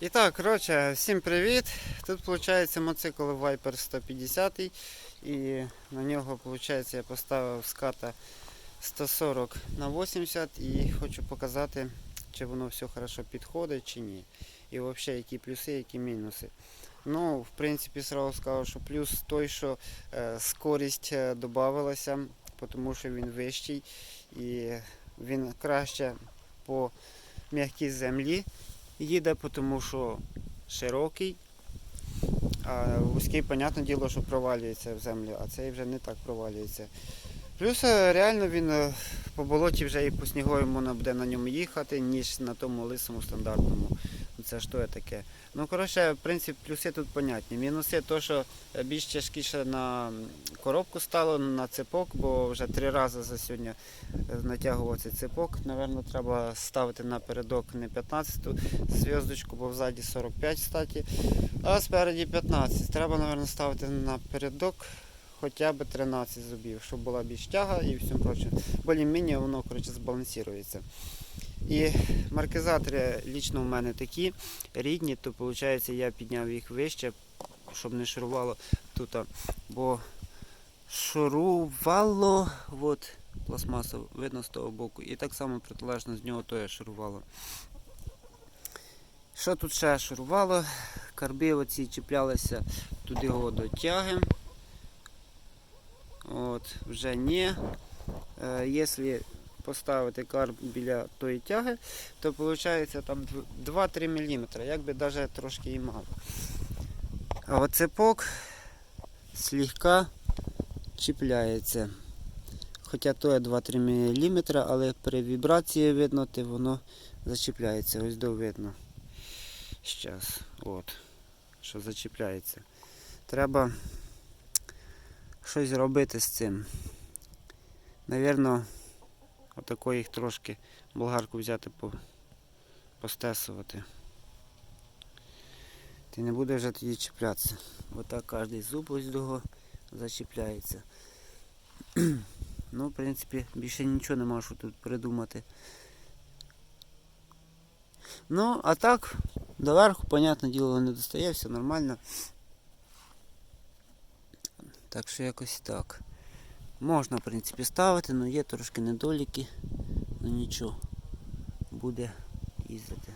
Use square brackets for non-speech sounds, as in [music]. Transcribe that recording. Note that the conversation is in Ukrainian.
І так, коротше, всім привіт. Тут виходить моцикл Viper 150 і на нього виходить, я поставив ската 140 на 80 і хочу показати, чи воно все хорошо підходить чи ні. І взагалі які плюси, які мінуси. Ну, в принципі, сразу скажу, що плюс той, що е, скорість е, додавалася, тому що він вищий і він краще по м'якій землі їде, тому що широкий, а вузький, понятне діло, що провалюється в землю, а цей вже не так провалюється. Плюс е, реально він е, по болоті вже і по снігові можна буде на ньому їхати, ніж на тому лисому стандартному. Це що таке? Ну, коротше, в принципі, плюси тут понятні. Мінуси то, що е, більш тяжкіше на коробку стало, на цепок, бо вже три рази за сьогодні е, натягував цей цепок. Наверно, треба ставити напередок не 15-ту зв'язочку, бо взаді 45 статі, а спереді 15. Треба, напевно, ставити напередок хоча б 13 зубів, щоб була більш тяга і всім прочим. Более-менее воно коротше, збалансується. І маркізатори лічно в мене такі рідні, то виходить я підняв їх вище, щоб не шурувало тут. Бо шурувало, от пластмаса видно з того боку. І так само протилежно з нього теж шурувало. Що тут ще шурувало? Карби оці чіплялися туди його до тяги. От, вже ні. Е, якщо поставити карб біля тої тяги, то виходить там 2-3 мм, якби навіть трошки і мало. А от цепок слегка чіпляється. Хоча то є 2-3 мм, але при вібрації видно, то воно зачіпляється. Ось до видно. Щас, от, що зачіпляється. Треба щось робити з цим. Навірно, отако їх трошки болгарку взяти по, постесувати. Ти не буде вже тоді чіплятися. Отак кожний зуб ось того зачіпляється. [clears throat] ну, в принципі, більше нічого нема, що тут придумати. Ну, а так, доверху, понятне діло, не достає, все нормально. Так що якось так. Можна, в принципі, ставити, але є трошки недоліки. Ну нічого, буде їздити.